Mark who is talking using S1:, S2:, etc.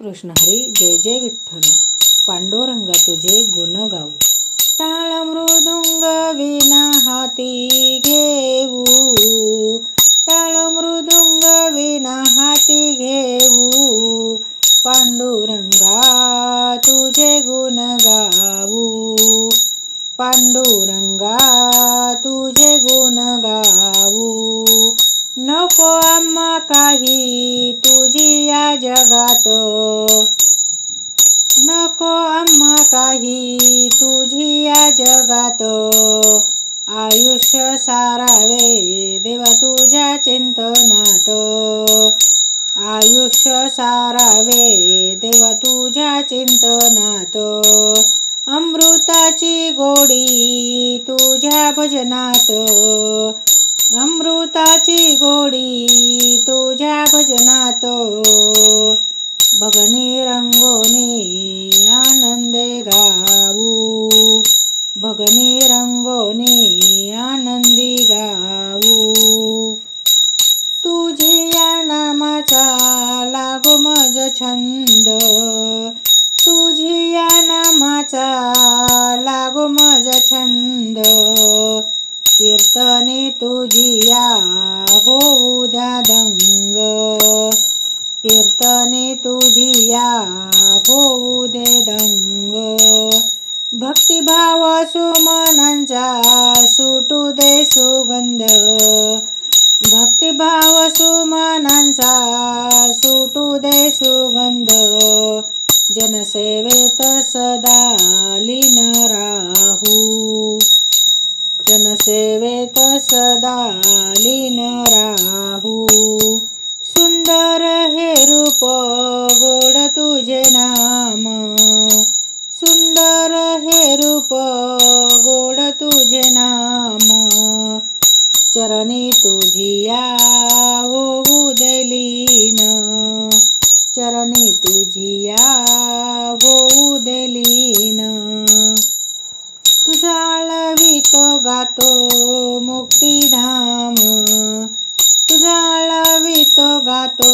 S1: कृष्ण हरी जय जय विठ्ठल. पांडुरंगा तुझे गुण गाऊ टाळ मृदुंग विना हाती घेऊ. टाळ मृदुंग विना हाती घेऊ. पांडुरंगा तुझे गुण गाऊ पांडुरंगा जगात. नको आम्हा काही तुझी या जगात. आयुष्य सारावे देवा तुझ्या चिंतनात. आयुष्य सारावे देवा तुझ्या चिंतनात. अमृताची गोडी तुझ्या भजनात. अमृताची गोडी तुझ्या भजनात. भगनी रंगोनी आनंदे गाऊ. भगनी रंगोनी आनंदी गाऊ. तुझ्या नामाचा लागो मज छंद. तुझ्या नामाचा लागो मज छंद. कीर्तने तुझिया होऊ द्या दंग कीर्तने तुझिया होऊ दे दंग भक्तिभाव सुमनांचा सुटू दे सुगंध. भक्तिभाव सुमनांचा सुटू दे सुगंध. जनसेवेत सदा लीन रा लीन राहू. सुंदर हे रूप गोड तुझे नाम. सुंदर हे रूप गोड तुझे नाम. चरणी तुझिया होऊ दलीन चरणी तुझिया गातो मुक्तिधाम. तुझा आळवितो गातो